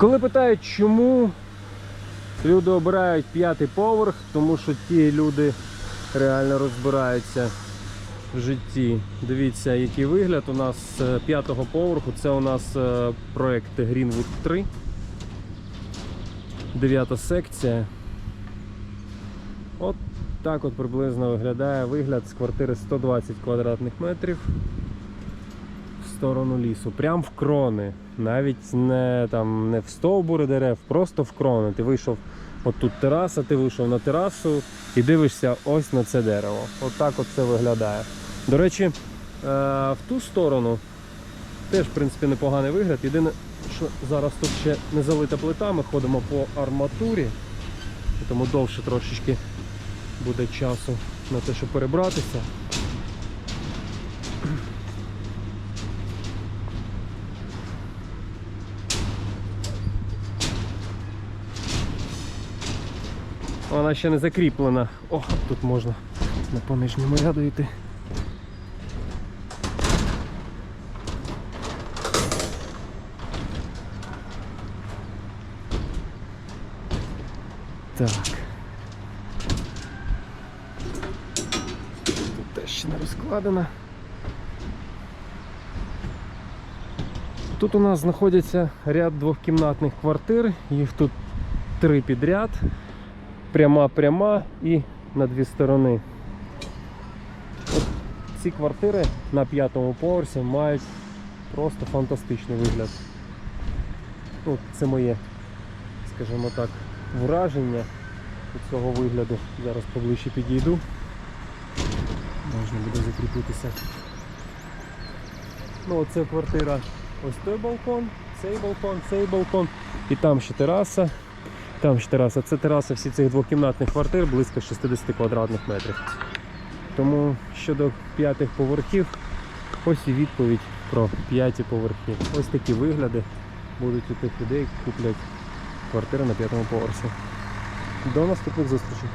Коли питають, чому люди обирають п'ятий поверх, тому що ті люди реально розбираються в житті. Дивіться, який вигляд у нас з п'ятого поверху. Це у нас е, проект Greenwood 3. Дев'ята секція. От так от приблизно виглядає вигляд з квартири 120 квадратних метрів сторону лісу. Прям в крони. Навіть не, там, не в стовбури дерев, просто в крони. Ти вийшов, от тут тераса, ти вийшов на терасу і дивишся ось на це дерево. От от це виглядає. До речі, е, в ту сторону теж, в принципі, непоганий вигляд. Єдине, що зараз тут ще не залита плита, ми ходимо по арматурі, тому довше трошечки буде часу на те, щоб перебратися. Вона ще не закріплена. О, тут можна на по нижньому ряду йти. Так. Тут теж ще не розкладена. Тут у нас знаходяться ряд двохкімнатних квартир, їх тут три підряд пряма пряма і на дві сторони. От ці квартири на п'ятому поверсі мають просто фантастичний вигляд. Ну, це моє, скажімо так, враження від цього вигляду. Зараз поближче підійду. Можна буде закріпитися. Ну, оце квартира. Ось той балкон, цей балкон, цей балкон. І там ще тераса. Там ще тераса. Це тераса всіх цих двокімнатних квартир близько 60 квадратних метрів. Тому щодо п'ятих поверхів, ось і відповідь про п'яті поверхи. Ось такі вигляди будуть у тих людей, які куплять квартири на п'ятому поверсі. До наступних зустрічей.